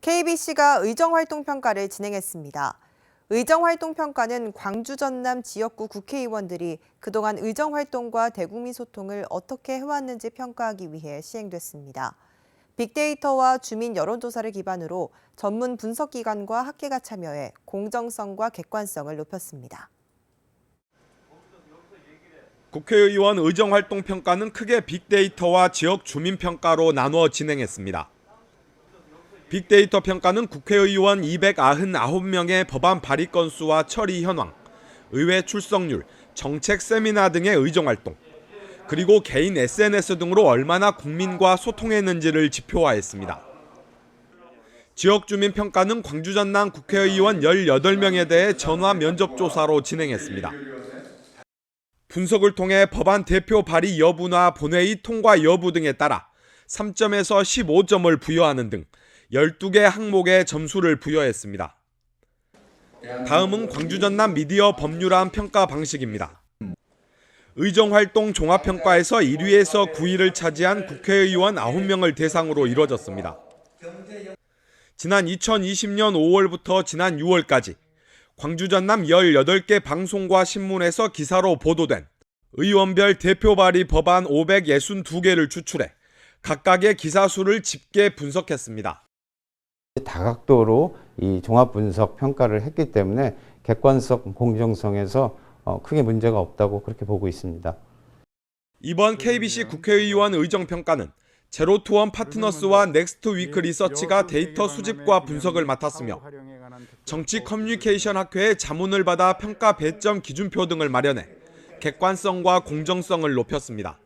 KBC가 의정활동평가를 진행했습니다. 의정활동평가는 광주 전남 지역구 국회의원들이 그동안 의정활동과 대국민 소통을 어떻게 해왔는지 평가하기 위해 시행됐습니다. 빅데이터와 주민 여론조사를 기반으로 전문 분석기관과 학계가 참여해 공정성과 객관성을 높였습니다. 국회의원 의정활동 평가는 크게 빅데이터와 지역 주민 평가로 나누어 진행했습니다. 빅데이터 평가는 국회의원 299명의 법안 발의 건수와 처리 현황, 의회 출석률, 정책 세미나 등의 의정 활동, 그리고 개인 SNS 등으로 얼마나 국민과 소통했는지를 지표화했습니다. 지역 주민 평가는 광주 전남 국회의원 18명에 대해 전화 면접 조사로 진행했습니다. 분석을 통해 법안 대표 발의 여부나 본회의 통과 여부 등에 따라 3점에서 15점을 부여하는 등 12개 항목에 점수를 부여했습니다. 다음은 광주 전남 미디어 법률안 평가 방식입니다. 의정활동 종합평가에서 1위에서 9위를 차지한 국회의원 9명을 대상으로 이뤄졌습니다. 지난 2020년 5월부터 지난 6월까지 광주 전남 18개 방송과 신문에서 기사로 보도된 의원별 대표 발의 법안 562개를 추출해 각각의 기사 수를 집계 분석했습니다. 다각도로 이 종합 분석 평가를 했기 때문에 객관성, 공정성에서 어, 크게 문제가 없다고 그렇게 보고 있습니다. 이번 KBC 국회의원 의정평가는 제로투원 파트너스와 넥스트 위크 리서치가 데이터 수집과 분석을 맡았으며 정치 커뮤니케이션 학회의 자문을 받아 평가 배점 기준표 등을 마련해 객관성과 공정성을 높였습니다.